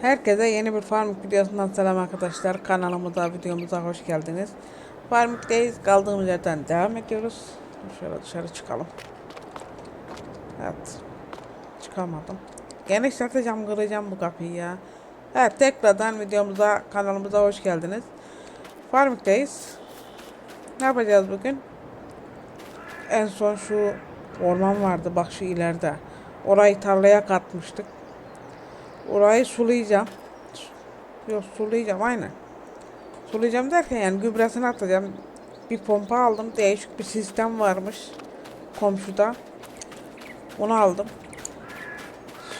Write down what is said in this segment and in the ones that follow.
Herkese yeni bir Farmik videosundan selam arkadaşlar. Kanalımıza, videomuza hoş geldiniz. Farmik'teyiz. Kaldığımız yerden devam ediyoruz. Şöyle dışarı çıkalım. Evet. Çıkamadım. Genişleteceğim, kıracağım bu kapıyı ya. Evet, tekrardan videomuza, kanalımıza hoş geldiniz. Farmik'teyiz. Ne yapacağız bugün? En son şu orman vardı bak şu ileride. Orayı tarlaya katmıştık. Orayı sulayacağım. Yok sulayacağım aynen. Sulayacağım derken yani gübresini atacağım. Bir pompa aldım. Değişik bir sistem varmış. Komşuda. Onu aldım.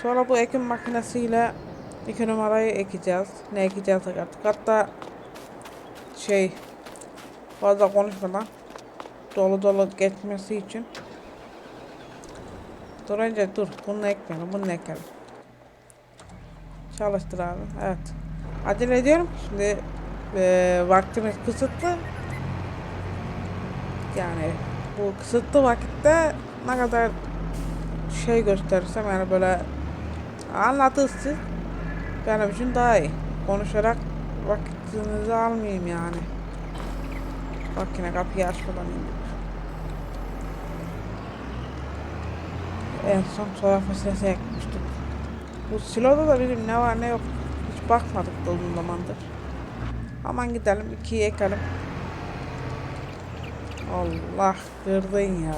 Sonra bu ekim makinesiyle iki numarayı ekeceğiz. Ne ekeceğiz artık. Hatta şey fazla konuşmadan dolu dolu geçmesi için Dur önce dur. Bunu ekmeyelim. Bunu ekelim. Çalıştır abi. Evet. Acele ediyorum. Şimdi e, vaktimiz kısıtlı. Yani bu kısıtlı vakitte ne kadar şey gösterirsem yani böyle anlatırsın benim için daha iyi. Konuşarak vakitinizi almayayım yani. Bak yine kapıyı açmadan indik. En son soya fasulyesi ekmiştik. Bu siloda da bizim ne var ne yok hiç bakmadık da uzun zamandır. Aman gidelim ikiyi ekelim. Allah kırdın ya.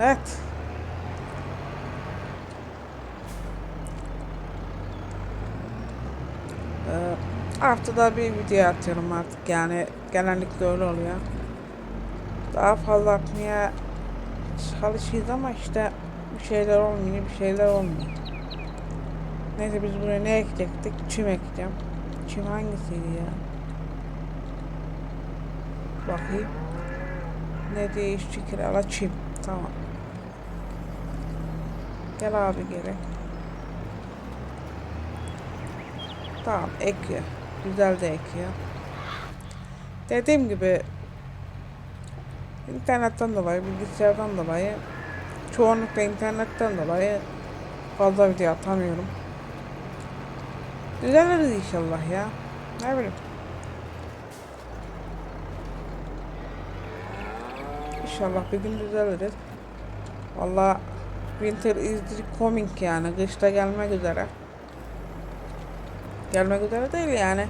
Evet. Ee, haftada bir video atıyorum artık yani genellikle öyle oluyor. Daha fazla atmaya çalışıyoruz ama işte bir şeyler olmuyor, bir şeyler olmuyor. Neyse biz buraya ne ekecektik? Çim ekeceğim. Çim hangisiydi ya? Bakayım. Ne diye işçi kirala çim. Tamam. Gel abi geri. Tamam ekiyor. Güzel de ekiyor. Dediğim gibi internetten dolayı, bilgisayardan dolayı çoğunlukla internetten dolayı fazla video atamıyorum. Düzeliriz inşallah ya. Ne bileyim. İnşallah bir gün düzeliriz. Valla winter is coming yani. Kışta gelmek üzere. Gelmek üzere değil yani.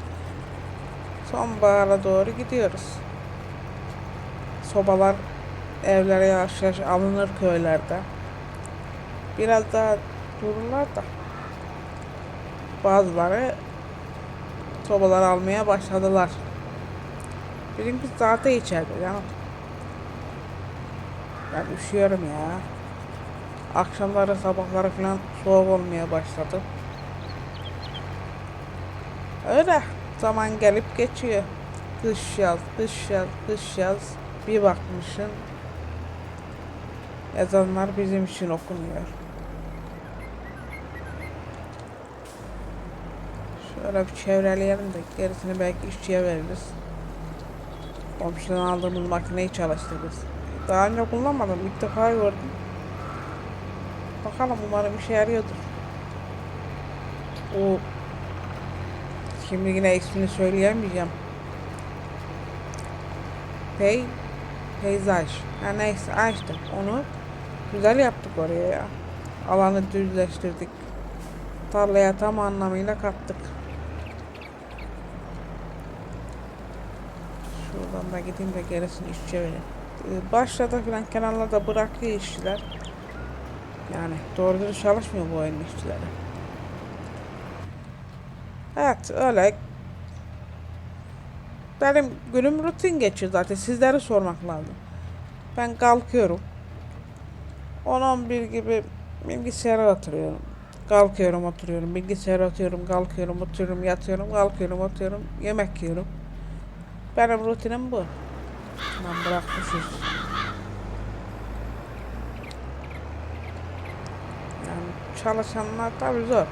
Sonbahara doğru gidiyoruz. Sobalar evlere yavaş yavaş alınır köylerde. Biraz daha dururlar da. Bazıları sobalar almaya başladılar. Bizimki zaten içeride canım. Ben üşüyorum ya. Akşamları sabahları falan soğuk olmaya başladı. Öyle zaman gelip geçiyor. Kış yaz, kış yaz, kış yaz. Bir bakmışsın ezanlar bizim için okunuyor. Şöyle bir çevreleyelim de gerisini belki işçiye veririz. Komşudan aldığımız makineyi çalıştırırız. Daha önce kullanmadım. ilk defa gördüm. Bakalım umarım işe yarıyordur. O Şimdi yine ismini söyleyemeyeceğim. Pey peyzaj. Ha neyse açtım onu. Güzel yaptık oraya ya. Alanı düzleştirdik. Tarlaya tam anlamıyla kattık. Şuradan da gideyim de gerisini işçiye vereyim. Ee, Başladı falan kenarlarda bırakıyor işçiler. Yani doğru düzgün çalışmıyor bu oyun işçileri. Evet öyle. Benim günüm rutin geçiyor zaten. Sizleri sormak lazım. Ben kalkıyorum. 10-11 gibi bilgisayara oturuyorum. Kalkıyorum oturuyorum. Bilgisayara oturuyorum. Kalkıyorum oturuyorum. Yatıyorum. Kalkıyorum oturuyorum. Yemek yiyorum. Benim rutinim bu. Lan bırakmışız. Yani çalışanlar tabii zor.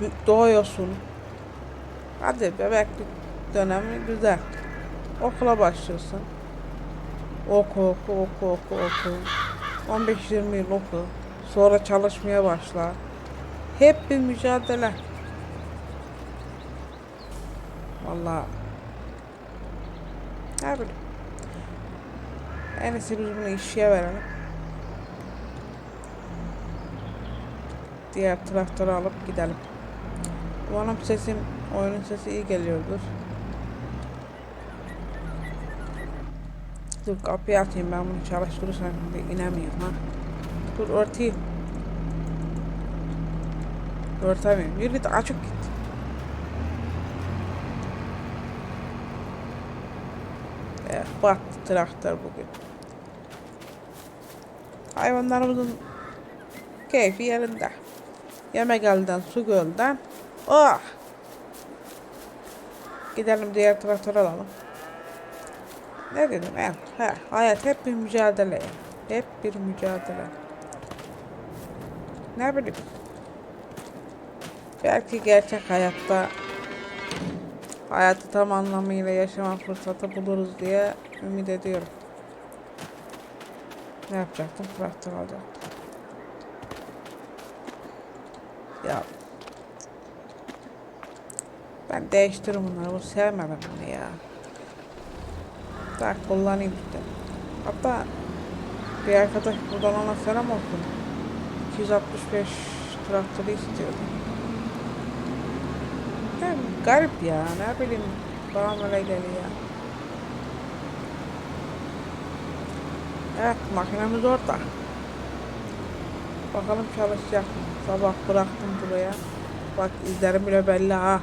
Bir Doğuyorsun. Hadi bebeklik dönemi güzel. Okula başlıyorsun. Oku oku oku oku oku. 15-20 yıl oku. Sonra çalışmaya başla. Hep bir mücadele. Vallahi ne bileyim. En iyisi biz bunu işe verelim. Diğer traktörü alıp gidelim. Umarım sesim, oyunun sesi iyi geliyordur. Dur kapıyı atayım ben bunu çalıştırırsam şimdi inemiyorum ha. Dur örteyim. Örtemiyorum. Yürü git açık git. Evet, battı traktör bugün. Hayvanlarımızın keyfi yerinde. Yemek elden, su gölden. Oh! Gidelim diğer traktör alalım. Ne dedim? He, he, hayat hep bir mücadele. Hep bir mücadele. Ne bileyim. Belki gerçek hayatta hayatı tam anlamıyla yaşama fırsatı buluruz diye ümit ediyorum. Ne yapacaktım? Traktör alacaktım. Ya ben değiştiririm bunları. Bu sevmedim bunu ya. Tak kullanayım işte. Hatta bir arkadaş buradan ona selam olsun. 265 traktörü istiyordu. Yani garip ya. Ne bileyim. Bana öyle geliyor. Evet makinemiz orada. Bakalım çalışacak mı? Sabah bıraktım buraya. Bak izlerim bile belli ha.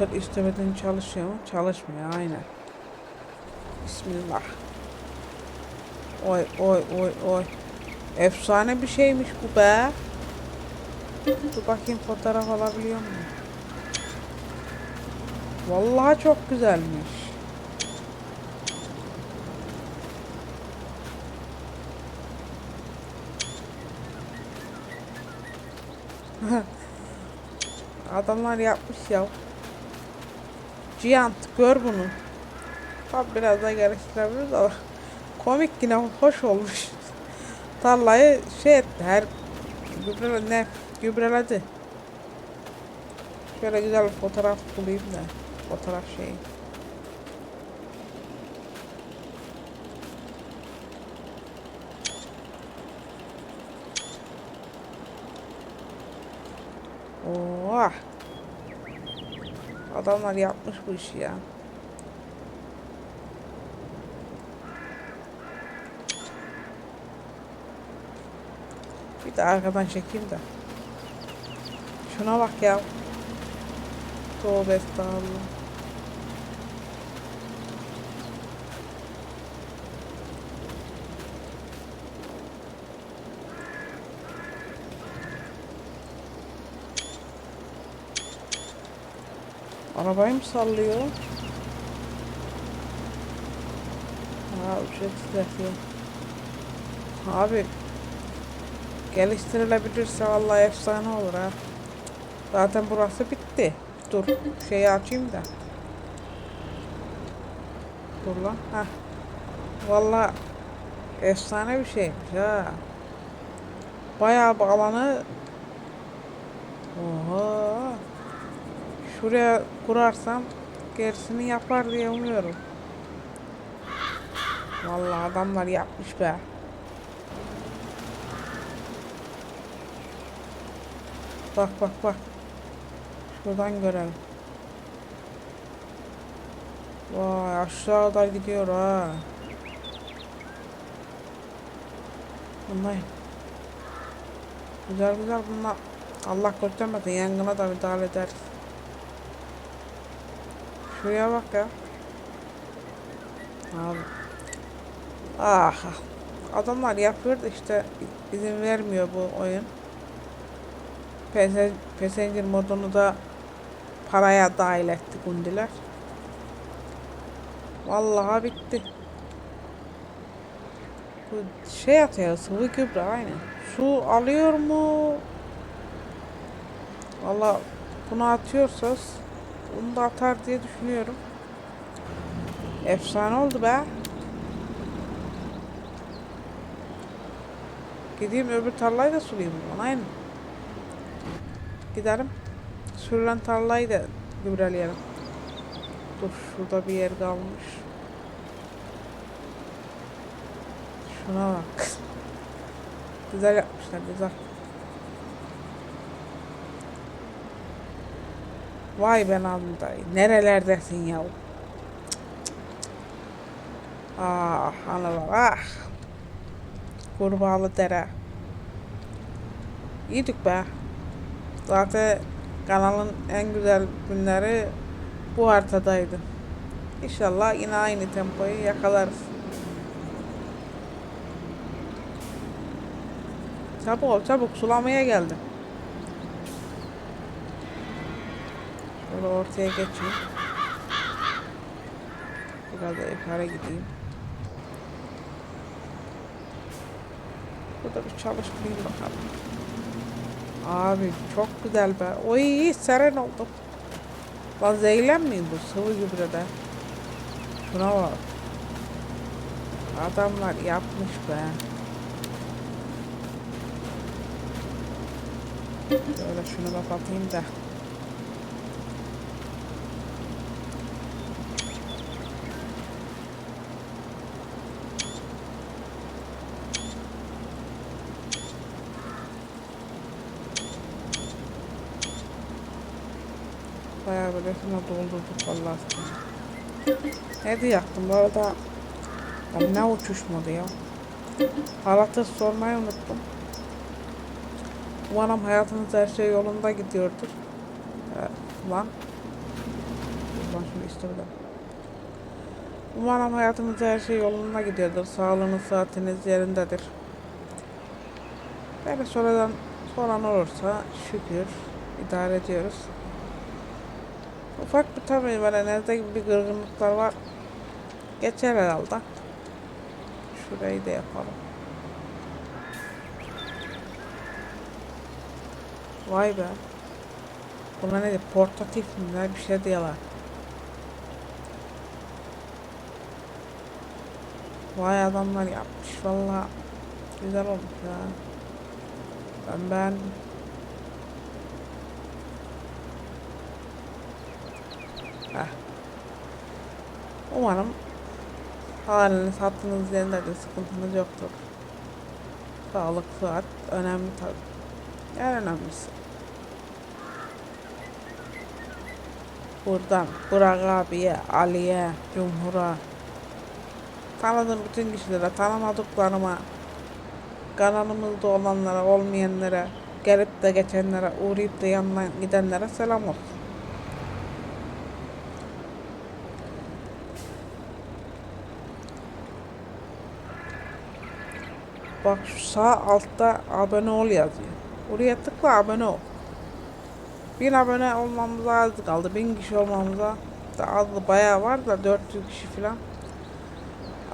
Motor istemeden çalışıyor mu? Çalışmıyor aynen. Bismillah. Oy oy oy oy. Efsane bir şeymiş bu be. Dur bakayım fotoğraf alabiliyor muyum? Vallahi çok güzelmiş. Adamlar yapmış ya. Giant gör bunu. Tabi biraz daha geliştirebiliriz ama komik yine hoş olmuş. Tarlayı şey etti her gübre ne gübreledi. Şöyle güzel bir fotoğraf bulayım da fotoğraf şeyi. Oh. Adamlar yapmış bu işi ya. Bir de arkadan çekeyim de. Şuna bak ya. Tövbe estağfurullah. Arabayı mı sallıyor? Ha ücretsiz yapıyor. Abi geliştirilebilirse vallahi efsane olur ha. Zaten burası bitti. Dur şeyi açayım da. Dur lan. Heh. Vallahi efsane bir şeymiş ha. Bayağı bir alanı Şuraya kurarsam gerisini yapar diye umuyorum. Vallahi adamlar yapmış be. Bak bak bak. Şuradan görelim. Vay aşağıda gidiyor ha. Bunlar güzel güzel bunlar. Allah göstermesin yangına da müdahale ederiz. Şuraya bak ya. Abi. Ah. Adamlar yapıyor da işte izin vermiyor bu oyun. Passenger modunu da paraya dahil etti kundiler. Vallahi bitti. Bu şey atıyor sıvı gübre aynen. Su alıyor mu? Valla bunu atıyorsa bunu da atar diye düşünüyorum. Efsane oldu be. Gideyim öbür tarlayı da sulayayım o zaman aynen. Giderim. Sürülen tarlayı da gübreleyelim. Dur şurada bir yer kalmış. Şuna bak. Güzel yapmışlar güzel. Vay ben dayı. Nerelerdesin ya? Ah analar ah. Kurbağalı dere. İyiydik be. Zaten kanalın en güzel günleri bu haritadaydı. İnşallah yine aynı tempoyu yakalarız. Çabuk ol çabuk sulamaya geldim. Şöyle ortaya geçeyim. Biraz da yukarı gideyim. Burada bir çalışmayayım bakalım. Abi çok güzel be. Oy seren oldu. Lan zehirlenmeyin bu sıvı gübrede. Şuna bak. Adamlar yapmış be. Şöyle şunu kapatayım da. Bayağı böyle şuna doldurduk vallahi. Ne diyecektim bu arada ben ne uçuşmadı ya. Halatı sormayı unuttum. Umarım hayatınız her şey yolunda gidiyordur. Ee, lan. Lan şunu istedim. Umarım hayatınızda her şey yolunda gidiyordur. Sağlığınız, saatiniz yerindedir. Böyle sonradan soran olursa şükür idare ediyoruz. Ufak bir tabii böyle gibi bir kırgınlıklar var. Geçer herhalde. Şurayı da yapalım. Vay be. Buna ne diyor? Portatif mi? Bir şey diyorlar. Vay adamlar yapmış valla. Güzel olmuş ya. Ben beğendim. Umarım haliniz, hattınız yerindedir, sıkıntınız yoktur. Sağlık, sıhhat önemli tabii. En önemlisi. Buradan Burak abiye, Ali'ye, Cumhur'a, tanıdığım bütün kişilere, tanımadıklarıma, kanalımızda olanlara, olmayanlara, gelip de geçenlere, uğrayıp da yanından gidenlere selam olsun. Bak şu sağ altta abone ol yazıyor. Oraya tıkla abone ol. Bin abone olmamıza az kaldı. Bin kişi olmamıza da az bayağı var da 400 kişi falan.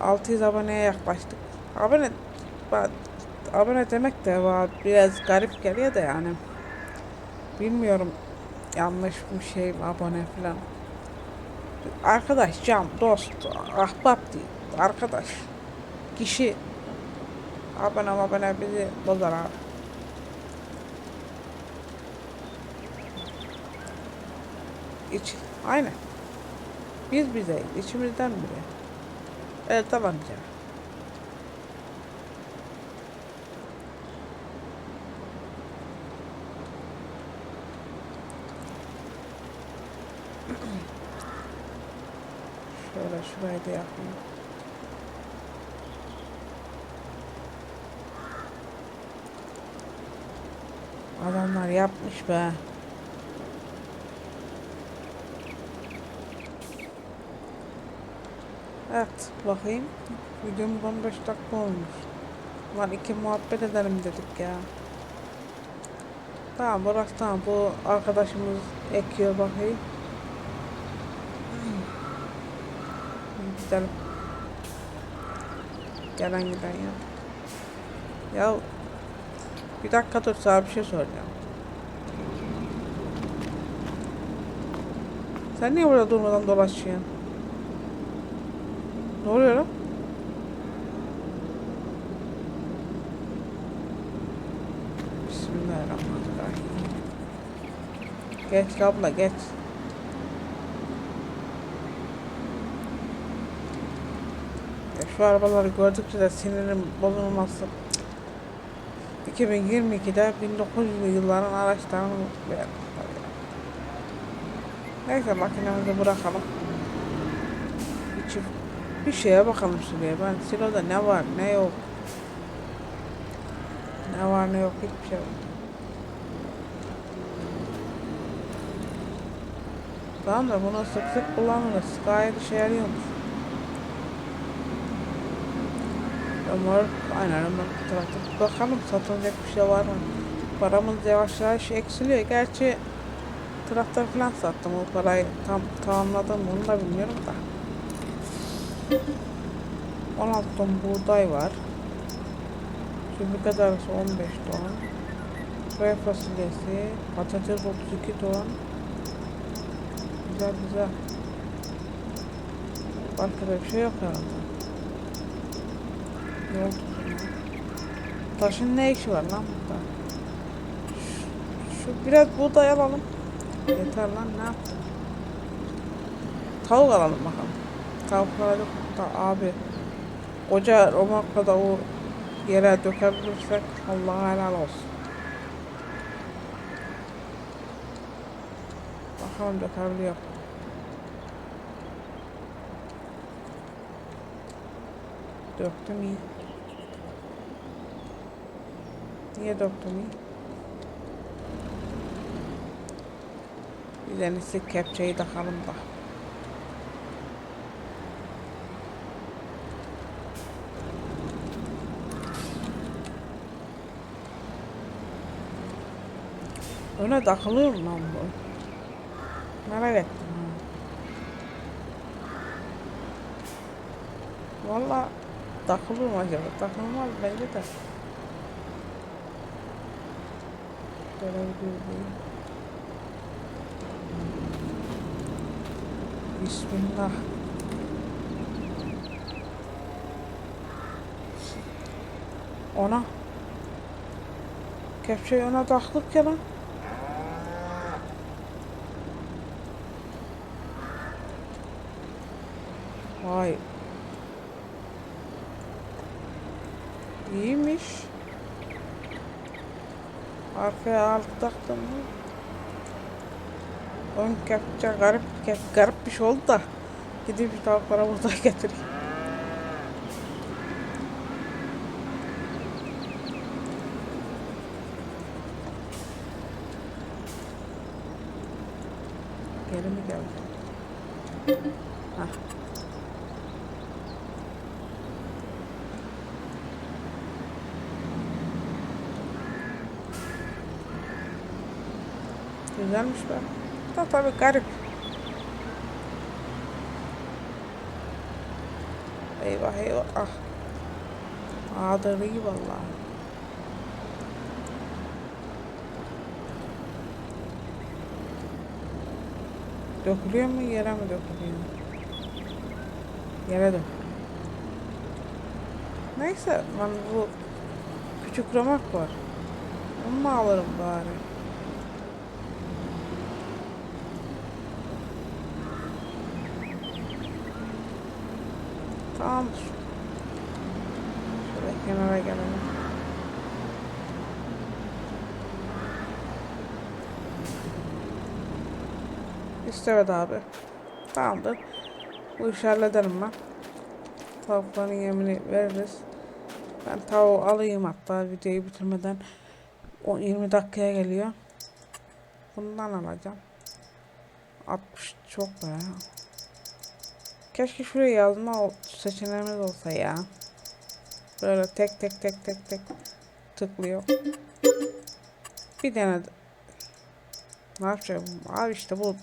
600 aboneye yaklaştık. Abone abone demek de var biraz garip geliyor da yani. Bilmiyorum yanlış bir şey abone falan. Arkadaş, can, dost, ahbap değil. Arkadaş, kişi abone abone bizi bozar abi. İç, aynen. Biz bizeyiz, içimizden biri. El tabanca. Şöyle şurayı da yapayım. Adamlar yapmış be. Evet bakayım. Videomuz 15 dakika olmuş. Lan iki muhabbet edelim dedik ya. Tamam burası tamam. Bu arkadaşımız ekiyor bakayım. Gidelim. Gelen giden ya. Ya bir dakika dur sana bir şey soracağım. Sen niye burada durmadan dolaşıyorsun? Ne oluyor lan? Bismillahirrahmanirrahim. Geç abla geç. Ya şu arabaları gördükçe de sinirim bozulması. 2022'de 1900'lü yılların araçlarını ya. Neyse makinemizi bırakalım. Bir, bir şeye bakalım şuraya. Ben siloda ne var ne yok. Ne var ne yok hiçbir şey yok. Tamam da bunu sık sık kullanırız. Gayet işe yarıyormuş. Ömer aynen Ömer bu tarafta. Bakalım satılacak bir şey var mı? Paramız yavaş yavaş eksiliyor. Gerçi traktör falan sattım. O parayı tam tamamladım onu da bilmiyorum da. 16 ton buğday var. Çubuk arası 15 ton. Soya fasulyesi, patates 32 ton. Güzel güzel. Başka bir şey yok herhalde. Tutma. Taşın ne işi var lan burada? Şu, şu biraz buğday alalım. Yeter lan ne yaptın? Tavuk alalım bakalım. Tavukları da abi. Koca romakla da o yere dökebilirsek Allah'a helal olsun. Bakalım dökebiliyor. Döktüm iyi. Niye döktüm iyi? Bir denesi kepçeyi takalım da. Öne takılıyor lan bu? Merak ettim. Valla takılır mı acaba? Takılmaz bence de. Bismillah. Ona. Kepçeyi ona taktık ya lan. Vay. İyiymiş. Taktım mı? Ön kepçe garip, garip bir şey oldu da. Gidip bir tavuklara burada getireyim. Geri mi geldi? Hah. Güzelmiş be. Da tabii garip. Eyvah eyvah. Ah. Ağdır iyi vallahi. Dökülüyor mu yere mi dökülüyor? Yere dök. Neyse ben bu küçük ramak var. Onu alırım bari? Tamamdır. Şöyle kenara gelelim. İstemedi abi. Tamamdır. Bu işi hallederim ben. Tavukların yemini veririz. Ben tavuğu alayım hatta videoyu bitirmeden. O 20 dakikaya geliyor. Bundan alacağım. 60 çok be. Keşke şuraya yazma seçeneğimiz olsa ya. Böyle tek tek tek tek tek tıklıyor. Bir tane ne yapacağım? Abi işte bu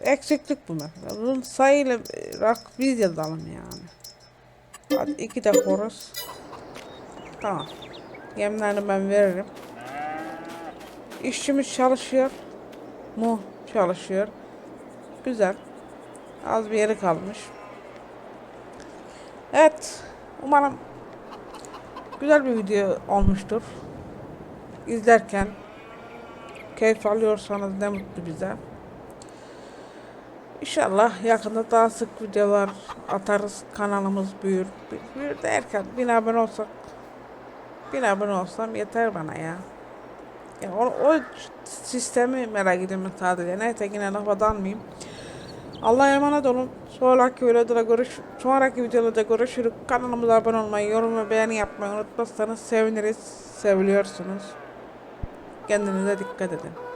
eksiklik bu mesela. Bunun sayıyla rak biz yazalım yani. Hadi iki de horoz. Tamam. Yemlerini ben veririm. İşçimiz çalışıyor. Mu çalışıyor. Güzel. Az bir yeri kalmış. Evet. Umarım güzel bir video olmuştur. İzlerken keyif alıyorsanız ne mutlu bize. İnşallah yakında daha sık videolar atarız. Kanalımız büyür. Büyür derken bin abone olsak bin abone olsam yeter bana ya. Ya o, o sistemi merak ediyorum sadece. Neyse yine lafa dalmayayım. Allah'a emanet olun. Sonraki videoda görüş, sonraki videoda görüşürüz. Kanalımıza abone olmayı, yorum ve beğeni yapmayı unutmazsanız seviniriz. Seviliyorsunuz. Kendinize dikkat edin.